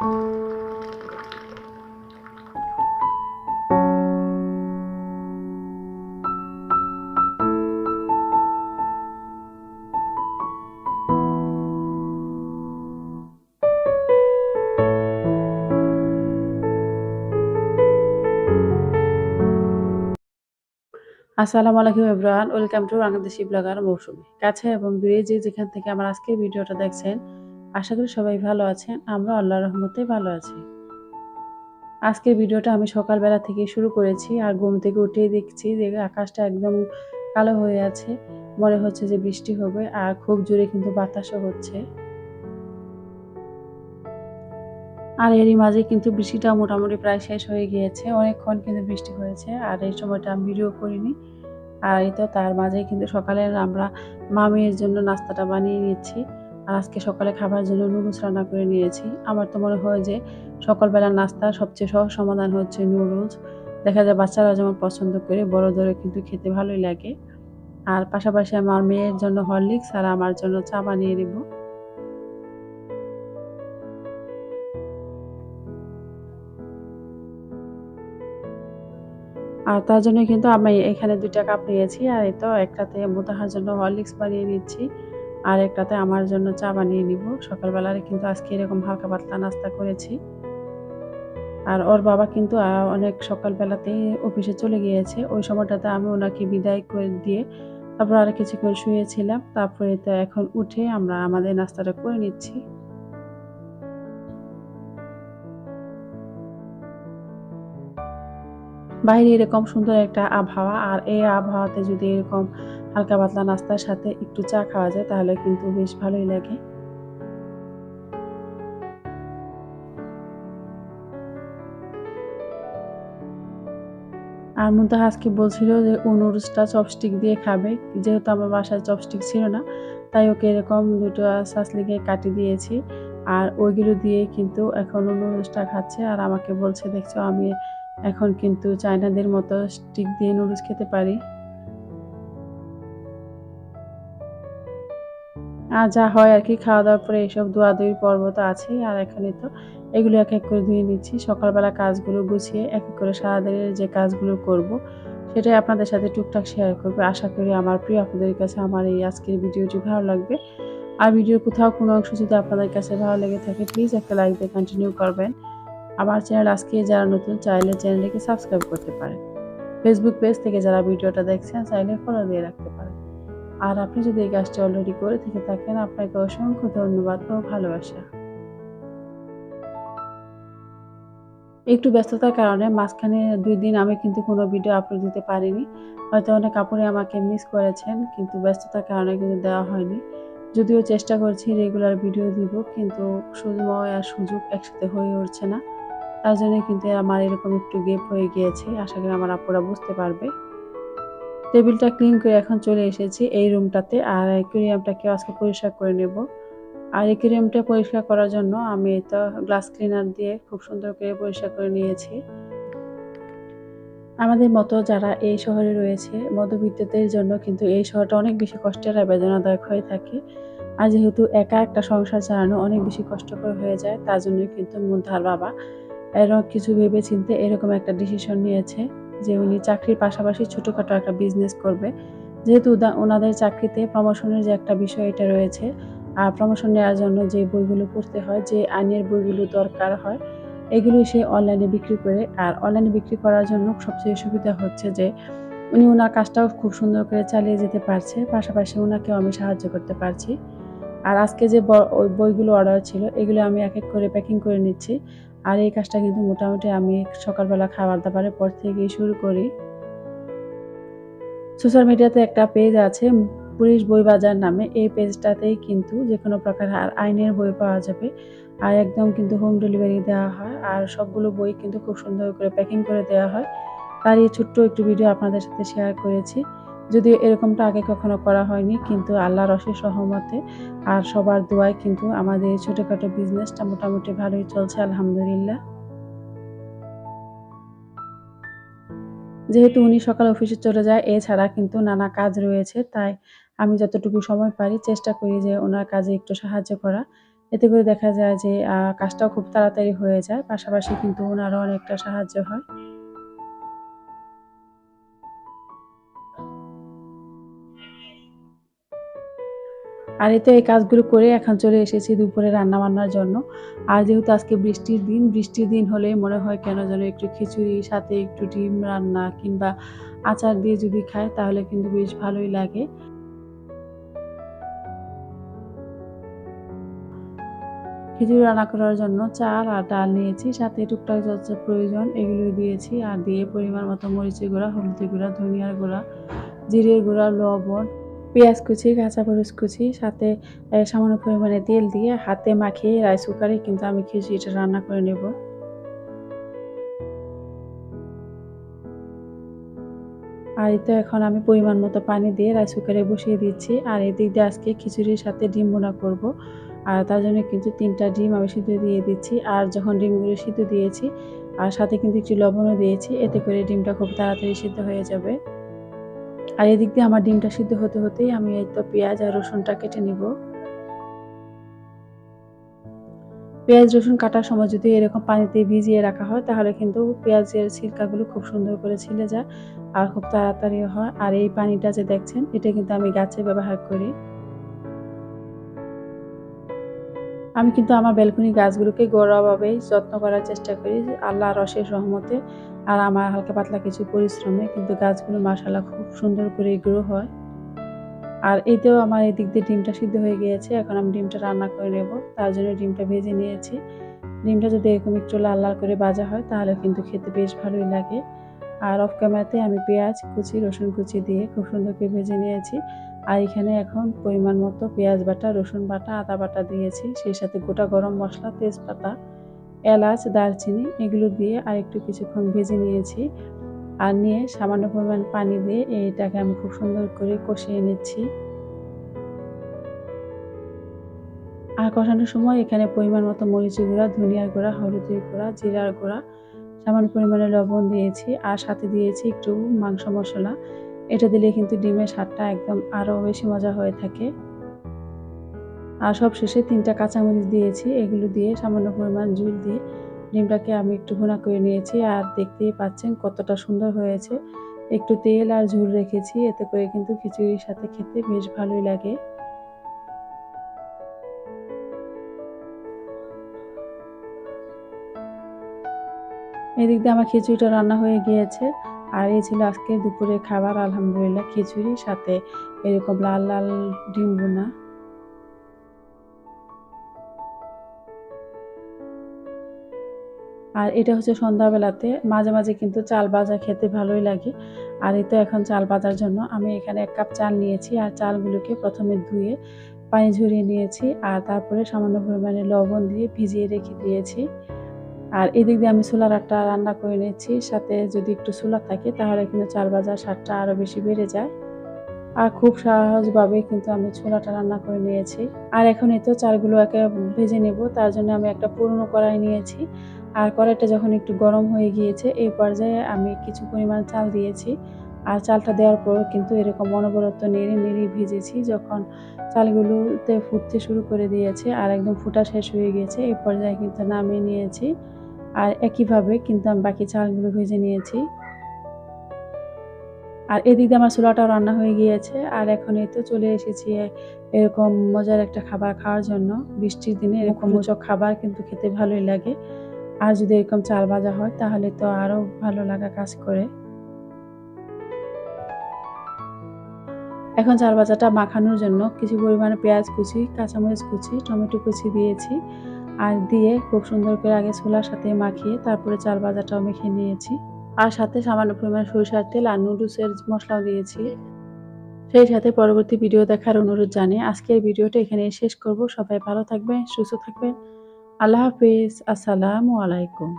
আসসালামু আলাইকুম everyone, welcome to Bangladeshi blogger Mousumi. কাছে এবং দূরে যে যেখান থেকে আমার আজকের ভিডিওটা দেখছেন আশা করি সবাই ভালো আছেন। আমরা আল্লাহর রহমতে ভালো আছি। আজকের ভিডিওটা আমি সকালবেলা থেকে শুরু করেছি আর ঘুম থেকে উঠেই দেখছি যে আকাশটা একদম কালো হয়ে আছে। মনে হচ্ছে যে বৃষ্টি হবে আর খুব জোরে কিন্তু বাতাসও হচ্ছে। আর এরই মাঝে কিন্তু বৃষ্টিটা মোটামুটি প্রায় শেষ হয়ে গিয়েছে। অনেকক্ষণ কিন্তু বৃষ্টি হয়েছে আর এই সময়টা আমি ভিডিও করিনি। আর এই তো তার মাঝে কিন্তু সকালে আমরা মামির জন্য নাস্তাটা বানিয়ে নিচ্ছি। আর আজকে সকালে খাবার জন্য নুডলস রান্না করে নিয়েছি। আমার তো মনে হয় যে সকালবেলার নাস্তা সবচেয়ে সহজ সমাধান হচ্ছে নুডলস। দেখা যায় বাচ্চারা যেমন পছন্দ করে, বড়োদেরও কিন্তু খেতে ভালোই লাগে। আর পাশাপাশি আমার মেয়ের জন্য হরলিক্স আর আমার জন্য চা বানিয়ে নেব। আর তার জন্য কিন্তু আমি এখানে দুইটা কাপ নিয়েছি। আর এই তো একটাতে মোতাহার জন্য হরলিক্স বানিয়ে নিচ্ছি। আর একটাতে আমার জন্য চা বানিয়ে নিব। সকালবেলার কিন্তু আজকে এরকম হালকা পাতলা নাস্তা করেছি। আর ওর বাবা কিন্তু অনেক সকালবেলাতেই অফিসে চলে গিয়েছে। ওই সময়টাতে আমি ওনাকে বিদায় করে দিয়ে তারপর আর কিছুক্ষণ শুয়েছিলাম। তারপরে তো এখন উঠে আমরা আমাদের নাস্তাটা করে নিচ্ছি। বাইরে এরকম সুন্দর একটা আবহাওয়া, আর এই আবহাওয়াতে যদি এরকম হালকা পাতলা নাস্তার সাথে একটু চা খাওয়া যায়, তাহলে কিন্তু বেশ ভালোই লাগে। আর মুন্তাহা আজকে বলছিল যে ও নুডলসটা চপস্টিক দিয়ে খাবে। যেহেতু আমার বাসায় চপস্টিক ছিল না, তাই ওকে এরকম দুটো সাসলিকে কাটি দিয়েছি। আর ওইগুলো দিয়ে কিন্তু এখন নুডলসটা খাচ্ছে। আর আমাকে বলছে, দেখছ, আমি এখন কিন্তু চায়নাদের মতো স্টিক দিয়ে নুডলস খেতে পারি। আর যা হয় আর কি, খাওয়া দাওয়ার পরে এইসব দোয়াদুয়ির পর্ব তো আছেই। আর এখানে তো এগুলো এক এক করে ধুয়ে নিচ্ছি। সকালবেলা কাজগুলো গুছিয়ে এক এক করে সারাদিনের যে কাজগুলো করব, সেটাই আপনাদের সাথে টুকটাক শেয়ার করবে। আশা করি আমার প্রিয় আপনাদের কাছে আমার এই আজকের ভিডিওটি ভালো লাগবে। আর ভিডিওর কোথাও কোনো অংশ যদি আপনাদের কাছে ভালো লেগে থাকে প্লিজ একটা লাইক দিয়ে কন্টিনিউ করবেন। আমার চ্যানেল আজকে যারা নতুন, চাইলে চ্যানেলটিকে সাবস্ক্রাইব করতে পারেন ফেসবুক পেজ থেকে যারা ভিডিওটা দেখছেন, চাইলে ফলো দিয়ে রাখতে পারেন। আর আপনি যদি এই কাজটি অলরেডি করে থেকে থাকেন, আপনাকে অসংখ্য ধন্যবাদ ও ভালোবাসা। একটু ব্যস্ততার কারণে মাঝখানে দুই দিন আমি কিন্তু কোনো ভিডিও আপলোড দিতে পারিনি। হয়তো অনেক কাপড়ে আমাকে মিস করেছেন, কিন্তু ব্যস্ততার কারণে কিন্তু দেওয়া হয়নি। যদিও চেষ্টা করছি রেগুলার ভিডিও দিব, কিন্তু সময় আর সুযোগ একসাথে হয়ে উঠছে না। তার জন্য কিন্তু আমার এরকম একটু গেপ হয়ে গিয়েছে। আশা করি আমার আপুরা বুঝতে পারবে। টেবিলটা ক্লিন করে এখন চলে এসেছি এই রুমটাতে আর অ্যাকুরিয়ামটাকে আজকে পরিষ্কার করে নেব। আর অ্যাকুরিয়ামটা পরিষ্কার করার জন্য আমি তো গ্লাস ক্লিনার দিয়ে খুব সুন্দর করে পরিষ্কার করে নিয়েছি। আমাদের মতো যারা এই শহরে রয়েছে, মধ্যবিত্তদের জন্য কিন্তু এই শহরটা অনেক বেশি কষ্টের আর বেদনাদায়ক হয়ে থাকে। আর যেহেতু একা একটা সংসার চালানো অনেক বেশি কষ্টকর হয়ে যায়, তার জন্যই কিন্তু মুন্তার বাবা এরকম কিছু ভেবে চিনতে এরকম একটা ডিসিশন নিয়েছে যে উনি চাকরির পাশাপাশি ছোটোখাটো একটা বিজনেস করবে। যেহেতু ওনাদের চাকরিতে প্রমোশনের যে একটা বিষয় এটা রয়েছে, আর প্রমোশন নেওয়ার জন্য যে বইগুলো পড়তে হয়, যে আইনের বইগুলো দরকার হয় এগুলো সে অনলাইনে বিক্রি করে। আর অনলাইনে বিক্রি করার জন্য সবচেয়ে সুবিধা হচ্ছে যে উনি ওনার কাজটাও খুব সুন্দর করে চালিয়ে যেতে পারছে, পাশাপাশি ওনাকেও আমি সাহায্য করতে পারছি। আর আজকে যে ওই বইগুলো অর্ডার ছিল, এগুলো আমি এক এক করে প্যাকিং করে নিচ্ছি। আর এই কাজটা কিন্তু মোটামুটি আমি সকালবেলা খাবার দাবারের পর থেকেই শুরু করি। সোশ্যাল মিডিয়াতে একটা পেজ আছে, পুলিশ বই বাজার নামে। এই পেজটাতেই কিন্তু যে কোনো প্রকার আইনের বই পাওয়া যাবে। আর একদম কিন্তু হোম ডেলিভারি দেওয়া হয়। আর সবগুলো বই কিন্তু খুব সুন্দর করে প্যাকিং করে দেওয়া হয়। তার এই ছোট্ট একটু ভিডিও আপনাদের সাথে শেয়ার করেছি। যদিও এরকমটা আগে কখনো করা হয়নি, কিন্তু আল্লাহর অশেষ সহমতে আর সবার দোয়ায় কিন্তু আমাদের ছোটোখাটো বিজনেসটা মোটামুটি ভালোই চলছে, আলহামদুলিল্লাহ। যেহেতু উনি সকাল অফিসে চলে যায়, এছাড়া কিন্তু নানা কাজ রয়েছে, তাই আমি যতটুকু সময় পারি চেষ্টা করি যে ওনার কাজে একটু সাহায্য করা। এতে করে দেখা যায় যে কাজটাও খুব তাড়াতাড়ি হয়ে যায়, পাশাপাশি কিন্তু ওনারও অনেকটা সাহায্য হয়। আর এই তো এই কাজগুলো করে এখন চলে এসেছি দুপুরে রান্না বান্নার জন্য। আর যেহেতু আজকে বৃষ্টির দিন বৃষ্টির দিন হলে মনে হয় কেন যেন একটু খিচুড়ি সাথে একটু ডিম রান্না কিংবা আচার দিয়ে যদি খায়, তাহলে কিন্তু বেশ ভালোই লাগে। খিচুড়ি রান্না করার জন্য চাল আর ডাল নিয়েছি, সাথে টুকটাক যত প্রয়োজন এগুলো দিয়েছি। আর দিয়ে পরিমাণ মতো মরিচের গুঁড়া, হলুদের গুঁড়া, ধনিয়ার গুঁড়া, জিরের গুঁড়া, লবণ পেঁয়াজ কুচি, কাঁচা মরিচ কুচি, সাথে সামান্য পরিমাণে তেল দিয়ে হাতে মাখিয়ে রাইস কুকারে কিন্তু আমি খিচুড়িটা রান্না করে নেব। আর তো এখন আমি পরিমাণ মতো পানি দিয়ে রাইস কুকারে বসিয়ে দিচ্ছি। আর এদিক দিয়ে আজকে খিচুড়ির সাথে ডিম বোনা করব। আর তার জন্য কিন্তু তিনটা ডিম আমি সিদ্ধ দিয়ে দিচ্ছি। আর যখন ডিমগুলো সিদ্ধ দিয়েছি, আর সাথে কিন্তু একটু লবণও দিয়েছি, এতে করে ডিমটা খুব তাড়াতাড়ি সিদ্ধ হয়ে যাবে। আর এদিক দিয়ে আমার ডিমটা সিদ্ধ হতে হতেই আমি এই তো পেঁয়াজ আর রসুনটা কেটে নিব। পেঁয়াজ, রসুন কাটার সময় যদি এরকম পানিতে ভিজিয়ে রাখা হয়, তাহলে কিন্তু পেঁয়াজের ছিলকাগুলো খুব সুন্দর করে ছিলে যায় আর খুব তাড়াতাড়ি হয়। আর এই পানিটা যে দেখছেন, এটা কিন্তু আমি গাছে ব্যবহার করি। আমি কিন্তু আমার বেলকুনি গাছগুলোকে গড়াভাবেই যত্ন করার চেষ্টা করি, আল্লাহর অশেষ রহমতে। আর আমার হালকা পাতলা কিছু পরিশ্রমে কিন্তু গাছগুলো মাসাল্লাহ খুব সুন্দর করে গ্রো হয়। আর এতেও আমার এদিক দিয়ে ডিমটা সিদ্ধ হয়ে গিয়েছে, এখন আমি ডিমটা রান্না করে নেব। তার জন্য ডিমটা ভেজে নিয়েছি। ডিমটা যদি এরকম একটু লাল করে ভাজা হয়, তাহলে কিন্তু খেতে বেশ ভালোই লাগে। আর অফ ক্যামেরাতে আমি পেঁয়াজ, কুচি, রসুন কুচি দিয়ে খুব সুন্দর করে ভেজে নিয়েছি। আর এখানে এখন পরিমাণ মতো পেঁয়াজ বাটা, রসুন বাটা, আদা বাটা দিয়েছি। সেই সাথে গোটা গরম মশলা, তেজপাতা, এলাচ, দারচিনি এগুলো দিয়ে আর একটু কিছুক্ষণ ভেজে নিয়েছি। আর নিয়ে সামান্য পরিমাণ পানি দিয়ে এইটাকে আমি খুব সুন্দর করে কষিয়ে নিচ্ছি। আর কষানোর সময় এখানে পরিমাণ মতো মরিচের গুঁড়া, ধনিয়ার গুঁড়া, হলুদের গুঁড়া, জিরার গুঁড়া সামান্য পরিমাণে লবণ দিয়েছি আর সাথে দিয়েছি একটু মাংস মশলা। এটা দিলে কিন্তু ডিমের স্বাদটা একদম আরও বেশি মজা হয়ে থাকে। আর সব শেষে তিনটা কাঁচামরিচ দিয়েছি, এগুলো দিয়ে সামান্য পরিমাণ জুল দিয়ে ডিমটাকে আমি একটু ভুনা করে নিয়েছি আর দেখতেই পাচ্ছেন কতটা সুন্দর হয়েছে। একটু তেল আর ঝুল রেখেছি, এতে করে কিন্তু খিচুড়ির সাথে খেতে বেশ ভালোই লাগে। এদিক দিয়ে আমার খিচুড়িটা রান্না হয়ে গিয়েছে। আর এই ছিল আজকে দুপুরে খাবার, আলহামদুলিল্লাহ, খিচুড়ি, সাথে এরকম লাল লাল ডিম বোনা আর এটা হচ্ছে সন্ধ্যাবেলাতে, মাঝে মাঝে কিন্তু চাল ভাজা খেতে ভালোই লাগে। আর এই তো এখন চাল ভাজার জন্য আমি এখানে এক কাপ চাল নিয়েছি, আর চালগুলোকে প্রথমে ধুয়ে পানি ঝরিয়ে নিয়েছি, আর তারপরে সামান্য পরিমাণে লবণ দিয়ে ভিজিয়ে রেখে দিয়েছি। আর এদিক দিয়ে আমি ছোলার আটটা রান্না করে নিয়েছি, সাথে যদি একটু ছোলা থাকে তাহলে কিন্তু চাল বাজার স্বাদটা আরও বেশি বেড়ে যায়। আর খুব সহজভাবে কিন্তু আমি ছোলাটা রান্না করে নিয়েছি। আর এখন তো চালগুলো একে ভেজে নেব, তার জন্য আমি একটা পুরনো কড়াই নিয়েছি। আর কড়াইটা যখন একটু গরম হয়ে গিয়েছে, এই পর্যায়ে আমি কিছু পরিমাণ চাল দিয়েছি। আর চালটা দেওয়ার পর কিন্তু এরকম অনবরত নেড়ে নেড়ে ভেজেছি, যখন চালগুলোতে ফুটতে শুরু করে দিয়েছে আর একদম ফুটা শেষ হয়ে গিয়েছে, এই পর্যায়ে কিন্তু নামিয়ে নিয়েছি। আর একইভাবে কিন্তু আমি বাকি চালগুলো ভেজে নিয়েছি। আর এদিক দিয়ে আমার চুলাটাও রান্না হয়ে গিয়েছে। আর এখন এই তো চলে এসেছি এরকম মজার একটা খাবার খাওয়ার জন্য। বৃষ্টির দিনে এরকম মোচক খাবার কিন্তু খেতে ভালোই লাগে। আর যদি এরকম চাল ভাজা হয় তাহলে তো আরও ভালো লাগা কাজ করে। এখন চাল ভাজাটা মাখানোর জন্য কিছু পরিমাণে পেঁয়াজ কুচি কাঁচামরিচ কুচি টমেটো কুচি দিয়েছি। আর দিয়ে খুব সুন্দর করে আগে ছোলার সাথে মাখিয়ে তারপরে চাল ভাজাটাও মেখে নিয়েছি। আর সাথে সামান্য পরিমাণ সরিষার তেল আর নুডলসের মশলাও দিয়েছি। সেই সাথে পরবর্তী ভিডিও দেখার অনুরোধ জানিয়ে আজকের ভিডিওটা এখানে শেষ করব। সবাই ভালো থাকবেন, সুস্থ থাকবেন। আল্লাহ হাফিজ। আসসালামু আলাইকুম।